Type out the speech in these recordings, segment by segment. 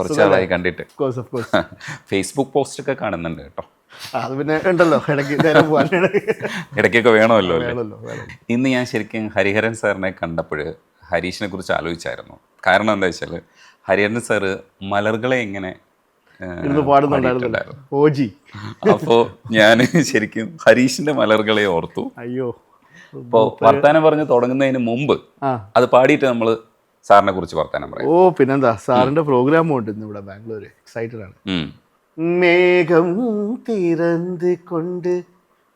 കുറച്ച് നാളായി കണ്ടിട്ട്. ഫേസ്ബുക്ക് പോസ്റ്റ് ഒക്കെ കാണുന്നുണ്ട് കേട്ടോ. അത് പിന്നെ ഉണ്ടല്ലോ ഇടയ്ക്ക് ഇടയ്ക്കൊക്കെ വേണമല്ലോ ഇന്ന് ഞാൻ ശരിക്കും ഹരിഹരൻ സാറിനെ കണ്ടപ്പോൾ ഹരീഷിനെ കുറിച്ച് ആലോചിച്ചായിരുന്നു. കാരണം എന്താ വെച്ചാൽ ഹരിഹരൻ സാറ് മലർകളെ എങ്ങനെ അപ്പോ ഞാൻ ശരിക്കും ഹരീഷിന്റെ മലർകളെ ഓർത്തു. അയ്യോ. അപ്പോൾ വർത്താനം പറഞ്ഞ് തുടങ്ങുന്നതിന് മുമ്പ് അത് പാടിയിട്ട് നമ്മൾ സാറിനെ കുറിച്ച് വർത്താനം പറയാം ഓ പിന്നെന്താ സാറിന്റെ പ്രോഗ്രാമും ഉണ്ട് ഇന്ന് ഇവിടെ ബാംഗ്ലൂർ എക്സൈറ്റഡ് ആണ് ഉം. மேகம் திறந்து கொண்டு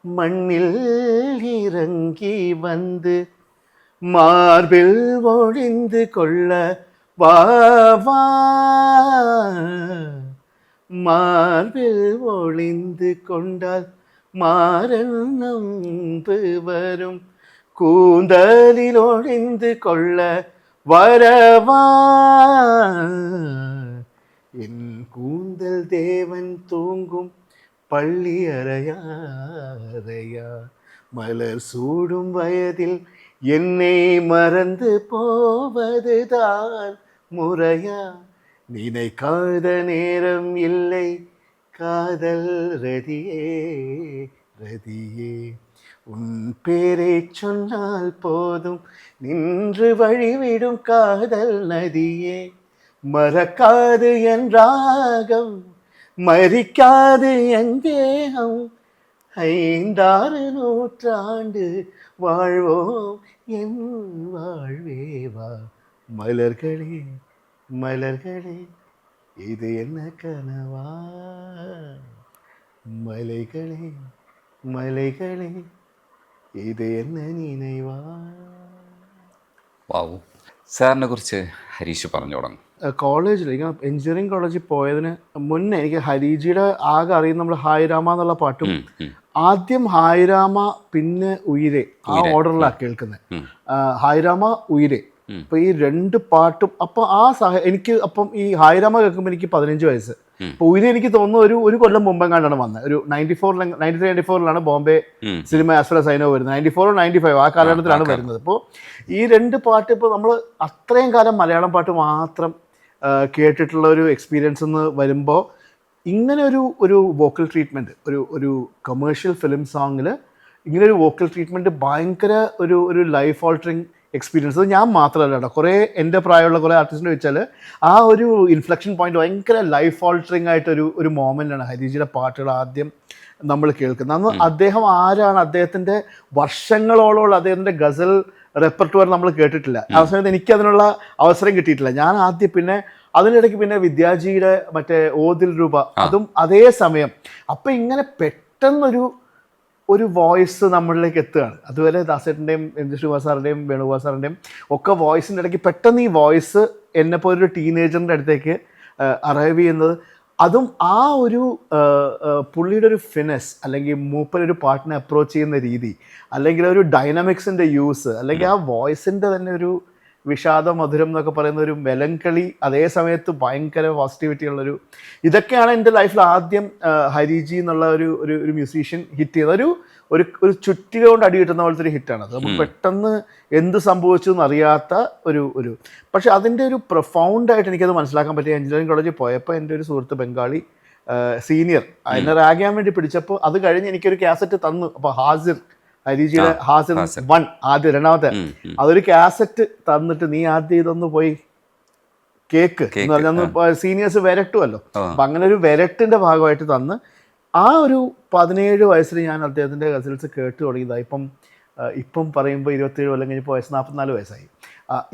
மண்ணில் இறங்கி வந்து மார்பில் ஒழிந்து கொள்ள வா வா மார்பில் ஒளிந்து கொண்டால் மாறன் நம்பு வரும் கூந்தலில் ஒளிந்து கொள்ள வரவா என் கூந்தல் தேவன் தூங்கும் பள்ளி அறையாரையா. மலர் சூடும் வயதில் என்னை மறந்து போவதுதான் முறையா. நினைக்காத நேரம் இல்லை காதல் ரதியே ரதியே. உன் பேரை சொன்னால் போதும். நின்று வழிவிடும் காதல் நதியே. மறக்காது என் ராகம். மறிக்காது என் தேகம். ஐந்தாறு நூற்றாண்டு வாழ்வோம். என் வாழ்வேவா மலர்களே மலர்களே இது என்ன கனவா? மலைகளே மலைகளே. ഇത് എന്ന് വാവു സാറിനെ കുറിച്ച് ഹരീഷ് പറഞ്ഞു തുടങ്ങും. കോളേജിൽ എനിക്ക് എഞ്ചിനീയറിംഗ് കോളേജിൽ പോയതിന് മുന്നേ എനിക്ക് ഹരീജിയുടെ ആകെ അറിയുന്ന നമ്മൾ ഹായ്രാമ എന്നുള്ള പാട്ടും. ആദ്യം ഹായ്രാമ പിന്നെ ഉയരെ ആ ഓർഡറിലാണ് കേൾക്കുന്നത് ഹായ്രാമ ഉയരെ. അപ്പൊ ഈ രണ്ട് പാട്ടും അപ്പൊ ആ സഹ എനിക്ക് അപ്പം ഈ ഹായിരാമ കേൾക്കുമ്പോൾ എനിക്ക് പതിനഞ്ച് വയസ്സ്. അപ്പൊ ഉയിരെ എനിക്ക് തോന്നുന്നു ഒരു ഒരു കൊല്ലം മുമ്പെങ്ങാണ്ടാണ് വന്നത് ഒരു നയന്റി ഫോറിൽ നയന്റി ത്രീ നയന്റി ഫോറിലാണ് ബോംബെ സിനിമ ആസ് വെൽ സൈനോ വരുന്നത്. നയന്റി ഫോർ നയന്റി ഫൈവ് ആ കാലഘട്ടത്തിലാണ് വരുന്നത്. അപ്പോൾ ഈ രണ്ട് പാട്ട് ഇപ്പോൾ നമ്മൾ അത്രയും കാലം മലയാളം പാട്ട് മാത്രം കേട്ടിട്ടുള്ള ഒരു എക്സ്പീരിയൻസ് എന്ന് വരുമ്പോൾ ഇങ്ങനെ ഒരു ഒരു വോക്കൽ ട്രീറ്റ്മെന്റ് ഒരു ഒരു കമേഴ്ഷ്യൽ ഫിലിം സോങ്ങിൽ ഇങ്ങനെ ഒരു വോക്കൽ ട്രീറ്റ്മെന്റ് ഭയങ്കര ഒരു ഒരു ലൈഫ് ഓൾട്ടറിങ് എക്സ്പീരിയൻസ് അത് ഞാൻ മാത്രമല്ല കേട്ടോ കുറേ എന്റെ പ്രായമുള്ള കുറേ ആർട്ടിസ്റ്റിനെ വെച്ചാൽ ആ ഒരു ഇൻഫ്ലക്ഷൻ പോയിന്റ് ഭയങ്കര ലൈഫ് ഓൾട്ടറിങ് ആയിട്ടൊരു ഒരു മോമെന്റാണ് ഹരിജിയുടെ പാട്ടുകൾ ആദ്യം നമ്മൾ കേൾക്കുന്നത്. അന്ന് അദ്ദേഹം ആരാണ്? അദ്ദേഹത്തിന്റെ വർഷങ്ങളോളമുള്ള അദ്ദേഹത്തിന്റെ ഗസൽ റെപ്പർട്ടുവർ നമ്മൾ കേട്ടിട്ടില്ല. ആ സമയത്ത് എനിക്ക് അതിനുള്ള അവസരം കിട്ടിയിട്ടില്ല. ഞാൻ ആദ്യം പിന്നെ അതിനിടയ്ക്ക് പിന്നെ വിദ്യാജിയുടെ മറ്റേ ഓതിൽ രൂപ അതും അതേ സമയം. അപ്പം ഇങ്ങനെ പെട്ടെന്നൊരു ഒരു വോയിസ് നമ്മളിലേക്ക് എത്തുകയാണ്. അതുപോലെ ദാസേട്ടന്റെയും എം ജി ശ്രീവാസ് സാറിന്റെയും വേണുഗോപാൽ സാറിന്റെയും ഒക്കെ വോയിസിന്റെ ഇടയ്ക്ക് പെട്ടെന്ന് ഈ വോയിസ് എന്നെ പോലെ ഒരു ടീനേജറിന്റെ അടുത്തേക്ക് അറൈവ് ചെയ്യുന്നത്. അതും ആ ഒരു പുള്ളിയുടെ ഒരു ഫിനസ് അല്ലെങ്കിൽ മൂപ്പനൊരു പാട്ടിനെ അപ്രോച്ച് ചെയ്യുന്ന രീതി അല്ലെങ്കിൽ ഒരു ഡൈനാമിക്സിന്റെ യൂസ് അല്ലെങ്കിൽ ആ വോയിസിന്റെ തന്നെ ഒരു വിഷാദ മധുരം എന്നൊക്കെ പറയുന്ന ഒരു മെലങ്കളി അതേ സമയത്ത് ഭയങ്കര പോസിറ്റിവിറ്റി ഉള്ളൊരു ഇതൊക്കെയാണ് എന്റെ ലൈഫിൽ ആദ്യം ഹരിജി എന്നുള്ള ഒരു ഒരു ഒരു മ്യൂസീഷ്യൻ ഹിറ്റ് ചെയ്ത ഒരു ഒരു ഒരു ചുറ്റിക കൊണ്ട് അടി കിട്ടുന്ന പോലത്തെ ഒരു ഹിറ്റാണ് അത് നമുക്ക് പെട്ടെന്ന് എന്ത് സംഭവിച്ചു എന്നറിയാത്ത ഒരു ഒരു. പക്ഷെ അതിന്റെ ഒരു പ്രൊഫൗണ്ടായിട്ട് എനിക്കത് മനസ്സിലാക്കാൻ പറ്റിയ എഞ്ചിനീയറിംഗ് കോളേജിൽ പോയപ്പോൾ എന്റെ ഒരു സുഹൃത്ത് ബംഗാളി സീനിയർ എന്നെ റാഗ് ചെയ്യാൻ വേണ്ടി പിടിച്ചപ്പോൾ അത് കഴിഞ്ഞ് എനിക്കൊരു കാസറ്റ് തന്നു. അപ്പോൾ ഹാസിർ ഹരിജിയുടെ ഹാസൻ വൺ ആദ്യം രണ്ടാമത്തെ. അതൊരു കാസറ്റ് തന്നിട്ട് നീ ആദ്യം ഇതൊന്ന് പോയി കേക്ക് എന്ന് പറഞ്ഞാൽ സീനിയേഴ്സ് വിരട്ടുമല്ലോ. അപ്പൊ അങ്ങനെ ഒരു വിരട്ടിന്റെ ഭാഗമായിട്ട് തന്ന് ആ ഒരു പതിനേഴ് വയസ്സിൽ ഞാൻ അദ്ദേഹത്തിന്റെ ഗസൽസ് കേട്ട് തുടങ്ങിയതാ. ഇപ്പം ഇപ്പം പറയുമ്പോൾ ഇരുപത്തേഴ് കൊല്ലം കഴിഞ്ഞപ്പോൾ വയസ്സ് നാൽപ്പത്തിനാല് വയസ്സായി.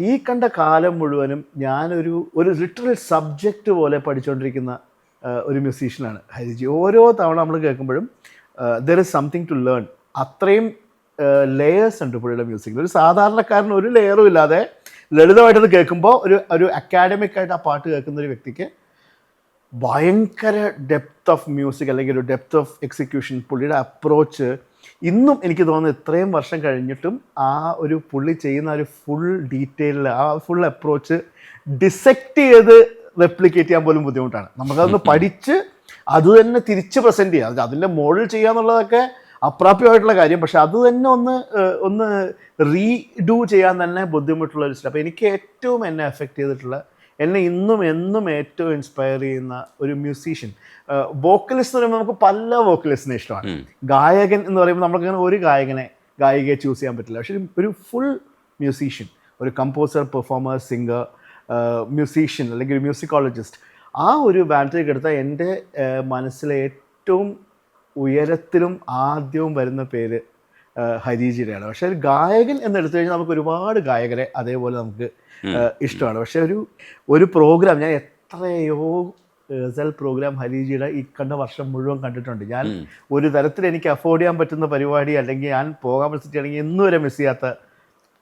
ഈ കണ്ട കാലം മുഴുവനും ഞാനൊരു ഒരു ലിറ്ററൽ സബ്ജക്റ്റ് പോലെ പഠിച്ചുകൊണ്ടിരിക്കുന്ന ഒരു മ്യൂസീഷ്യനാണ് ഹരിജി ഓരോ തവണ നമ്മൾ കേൾക്കുമ്പോഴും there is something to learn അത്രയും ലെയേഴ്സ് ഉണ്ട് പുള്ളിയുടെ മ്യൂസിക്കിൽ ഒരു സാധാരണക്കാരന് ഒരു ലെയറും ഇല്ലാതെ ലളിതമായിട്ടത് കേൾക്കുമ്പോൾ ഒരു ഒരു അക്കാഡമിക് ആയിട്ട് ആ പാട്ട് കേൾക്കുന്ന ഒരു വ്യക്തിക്ക് ഭയങ്കര ഡെപ്ത് ഓഫ് മ്യൂസിക് അല്ലെങ്കിൽ ഒരു ഡെപ്ത് ഓഫ് എക്സിക്യൂഷൻ പുള്ളിയുടെ അപ്രോച്ച് ഇന്നും എനിക്ക് തോന്നുന്നു ഇത്രയും വർഷം കഴിഞ്ഞിട്ടും ആ ഒരു പുള്ളി ചെയ്യുന്ന ഒരു ഫുൾ ഡീറ്റെയിൽ ആ ഫുൾ അപ്രോച്ച് ഡിസെക്റ്റ് ചെയ്ത് റെപ്ലിക്കേറ്റ് ചെയ്യാൻ പോലും ബുദ്ധിമുട്ടാണ്. നമുക്കതൊന്ന് പഠിച്ച് അത് തന്നെ തിരിച്ച് പ്രസന്റ് ചെയ്യാം. അതിന്റെ മോഡൽ ചെയ്യാന്നുള്ളതൊക്കെ അപ്രാപ്യമായിട്ടുള്ള കാര്യം പക്ഷെ അത് തന്നെ ഒന്ന് ഒന്ന് റീഡു ചെയ്യാൻ തന്നെ ബുദ്ധിമുട്ടുള്ള ഒരു സ്റ്റെപ്പ് എനിക്ക് ഏറ്റവും എന്നെ എഫക്റ്റ് ചെയ്തിട്ടുള്ള എന്നെ ഇന്നും എന്നും ഏറ്റവും ഇൻസ്പയർ ചെയ്യുന്ന ഒരു മ്യൂസീഷ്യൻ വോക്കലിസ്റ്റ് എന്ന് പറയുമ്പോൾ നമുക്ക് പല വോക്കലിസ്റ്റിനെ ഇഷ്ടമാണ്. ഗായകൻ എന്ന് പറയുമ്പോൾ നമുക്കങ്ങനെ ഒരു ഗായകനെ ഗായികയെ ചൂസ് ചെയ്യാൻ പറ്റില്ല. പക്ഷെ ഒരു- ഒരു ഫുൾ മ്യൂസീഷ്യൻ ഒരു കമ്പോസർ പെർഫോമർ സിംഗർ മ്യൂസീഷ്യൻ അല്ലെങ്കിൽ ഒരു മ്യൂസിക്കോളജിസ്റ്റ് ആ ഒരു ബാൻഡിലേക്ക് എടുത്താൽ എന്റെ മനസ്സിലെ ഏറ്റവും ഉയരത്തിലും ആദ്യവും വരുന്ന പേര് ഹരീജിയുടെയാണ് പക്ഷെ ഒരു ഗായകൻ എന്നെടുത്തു കഴിഞ്ഞാൽ നമുക്ക് ഒരുപാട് ഗായകരെ അതേപോലെ നമുക്ക് ഇഷ്ടമാണ്. പക്ഷെ ഒരു ഒരു പ്രോഗ്രാം ഞാൻ എത്രയോ ഗസൽ പ്രോഗ്രാം ഹരിജിയുടെ ഈ കണ്ട വർഷം മുഴുവൻ കണ്ടിട്ടുണ്ട്. ഞാൻ ഒരു തരത്തിൽ എനിക്ക് അഫോർഡ് ചെയ്യാൻ പറ്റുന്ന പരിപാടി അല്ലെങ്കിൽ ഞാൻ പോകാൻ പറ്റിയാണെങ്കിൽ ഇന്നും വരെ മിസ് ചെയ്യാത്ത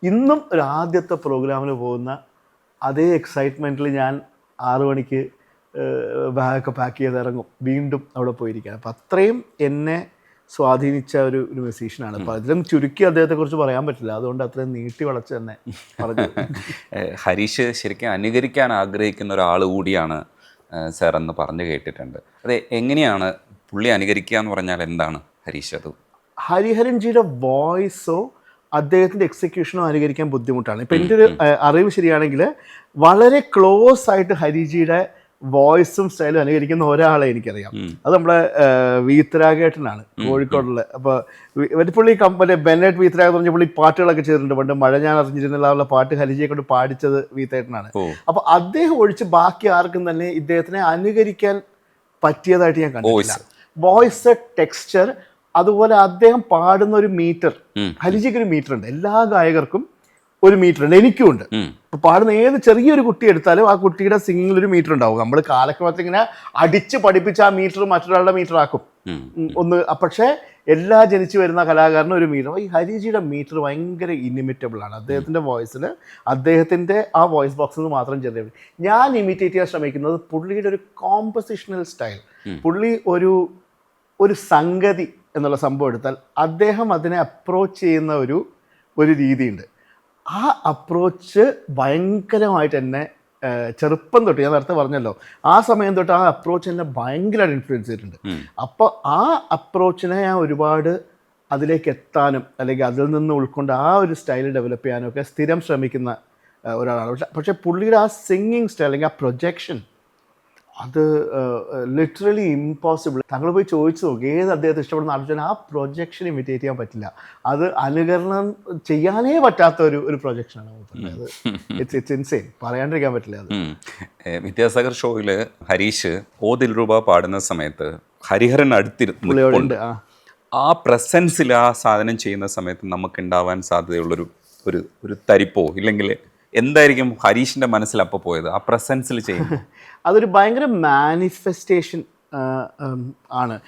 ഇന്നും ഒരു ആദ്യത്തെ പ്രോഗ്രാമിന് പോകുന്ന അതേ എക്സൈറ്റ്മെന്റിൽ ഞാൻ ആറു മണിക്ക് ബാഗൊക്കെ പാക്ക് ചെയ്ത് ഇറങ്ങും വീണ്ടും അവിടെ പോയിരിക്കാൻ അപ്പം അത്രയും എന്നെ സ്വാധീനിച്ച ഒരു ഒരു മ്യൂസീഷ്യനാണ് അപ്പം അതിലും ചുരുക്കി അദ്ദേഹത്തെക്കുറിച്ച് പറയാൻ പറ്റില്ല. അതുകൊണ്ട് അത്രയും നീട്ടി വളച്ച് തന്നെ പറഞ്ഞു. ഹരീഷ് ശരിക്കും അനുകരിക്കാൻ ആഗ്രഹിക്കുന്ന ഒരാൾ കൂടിയാണ് സാർ എന്ന് പറഞ്ഞു കേട്ടിട്ടുണ്ട്. അതെ എങ്ങനെയാണ് പുള്ളി അനുകരിക്കുക എന്ന് പറഞ്ഞാൽ എന്താണ് ഹരീഷ് അത്? ഹരിഹരൻജിയുടെ വോയിസോ അദ്ദേഹത്തിന്റെ എക്സിക്യൂഷനോ അനുകരിക്കാൻ ബുദ്ധിമുട്ടാണ്. ഇപ്പം എന്റെ ഒരു അറിവ് ശരിയാണെങ്കിൽ വളരെ ക്ലോസ് ആയിട്ട് ഹരിജിയുടെ വോയിസും സ്റ്റൈലും അനുകരിക്കുന്ന ഒരാളെ എനിക്കറിയാം. അത് നമ്മുടെ വീത്തരാഗേട്ടനാണ് കോഴിക്കോടുള്ള. അപ്പോൾ പുള്ളി കമ്പനി ബെന്നേറ്റ് വീത്തരാഗ് പറഞ്ഞ പുള്ളി പാട്ടുകളൊക്കെ ചെയ്തിട്ടുണ്ട്. പണ്ട് മഴ ഞാൻ അറിഞ്ഞിരുന്നില്ല പാട്ട് ഹരിജയെ കൊണ്ട് പാടിച്ചത് വീത്തേട്ടനാണ്. അപ്പൊ അപ്പോൾ അദ്ദേഹം ഒഴിച്ച് ബാക്കി ആർക്കും തന്നെ ഇദ്ദേഹത്തിനെ അനുകരിക്കാൻ പറ്റിയതായിട്ട് ഞാൻ കണ്ടിട്ടില്ല. വോയിസ്. ടെക്സ്ചർ അതുപോലെ അദ്ദേഹം പാടുന്ന ഒരു മീറ്റർ. ഉം. ഹരിജിക്ക് ഒരു മീറ്റർ ഉണ്ട് എല്ലാ ഗായകർക്കും ഒരു മീറ്റർ ഉണ്ട്. എനിക്കും ഉണ്ട്. ഇപ്പൊ പാടുന്ന ഏത് ചെറിയൊരു കുട്ടി എടുത്താലും ആ കുട്ടിയുടെ സിംഗിങ്ങിൽ ഒരു മീറ്റർ ഉണ്ടാവും. നമ്മൾ കാലക്രമത്തിൽ ഇങ്ങനെ അടിച്ച് പഠിപ്പിച്ച ആ മീറ്റർ മറ്റൊരാളുടെ മീറ്റർ ആക്കും. ഒന്ന് പക്ഷേ എല്ലാ ജനിച്ചു വരുന്ന കലാകാരനും ഒരു മീറ്റർ ഈ ഹരിജിയുടെ മീറ്റർ ഭയങ്കര ഇനിമിറ്റബിൾ ആണ്. അദ്ദേഹത്തിന്റെ വോയിസിൽ അദ്ദേഹത്തിന്റെ ആ വോയിസ് ബോക്സിൽ നിന്ന് മാത്രം ചെറിയ ഞാൻ ഇമിറ്റേറ്റ് ചെയ്യാൻ ശ്രമിക്കുന്നത് പുള്ളിയുടെ ഒരു കോമ്പസിഷണൽ സ്റ്റൈൽ പുള്ളി ഒരു ഒരു സംഗതി എന്നുള്ള സംഭവം എടുത്താൽ അദ്ദേഹം അതിനെ അപ്രോച്ച് ചെയ്യുന്ന ഒരു ഒരു രീതിയുണ്ട്. ആ അപ്രോച്ച് ഭയങ്കരമായിട്ട് എന്നെ ചെറുപ്പം തൊട്ട് ഞാൻ നേരത്തെ പറഞ്ഞല്ലോ ആ സമയം തൊട്ട് ആ അപ്രോച്ച് എന്നെ ഭയങ്കരമായിട്ട് ഇൻഫ്ലുവൻസ് ചെയ്തിട്ടുണ്ട്. അപ്പോൾ ആ അപ്രോച്ചിനെ ഞാൻ ഒരുപാട് അതിലേക്ക് എത്താനും അല്ലെങ്കിൽ അതിൽ നിന്ന് ഉൾക്കൊണ്ട് ആ ഒരു സ്റ്റൈൽ ഡെവലപ്പ് ചെയ്യാനും ഒക്കെ സ്ഥിരം ശ്രമിക്കുന്ന ഒരാളാണ് പക്ഷെ പക്ഷേ പുള്ളിയുടെ ആ സിംഗിങ് സ്റ്റൈൽ അല്ലെങ്കിൽ ആ പ്രൊജക്ഷൻ അത് ലിറ്ററലി ഇമ്പോസിബിൾ താങ്കൾ പോയി ചോദിച്ചു നോക്കി ഏത് അദ്ദേഹത്തെ ഇഷ്ടപ്പെടുന്ന ആലോചന ആ പ്രൊജക്ഷൻ ഇമിറ്റേറ്റ് ചെയ്യാൻ പറ്റില്ല. അത് അനുകരണം ചെയ്യാനേ പറ്റാത്ത ഒരു ഒരു പ്രൊജക്ഷനാണ് ഇറ്റ്സ് ഇറ്റ്സ് ഇൻസെയിൻ പറയാണ്ടിരിക്കാൻ പറ്റില്ല അത്. വിദ്യാസാഗർ ഷോയിൽ ഹരീഷ് ഓ ദിൽറുബ പാടുന്ന സമയത്ത് ഹരിഹരൻ അടുത്തിരുന്നുണ്ട് ആ. ആ പ്രസൻസിൽ ആ സാധനം ചെയ്യുന്ന സമയത്ത് നമുക്ക് ഉണ്ടാവാൻ സാധ്യതയുള്ളൊരു ഒരു ഒരു തരിപ്പോ ഇല്ലെങ്കിൽ എന്തായിരിക്കും ഹരീഷിന്റെ മനസ്സിൽ അപ്പോൾ പോയത്? ആ പ്രസൻസിൽ ചെയ്യുമ്പോൾ അതൊരു ഭയങ്കര മാനിഫെസ്റ്റേഷൻ ആണ്.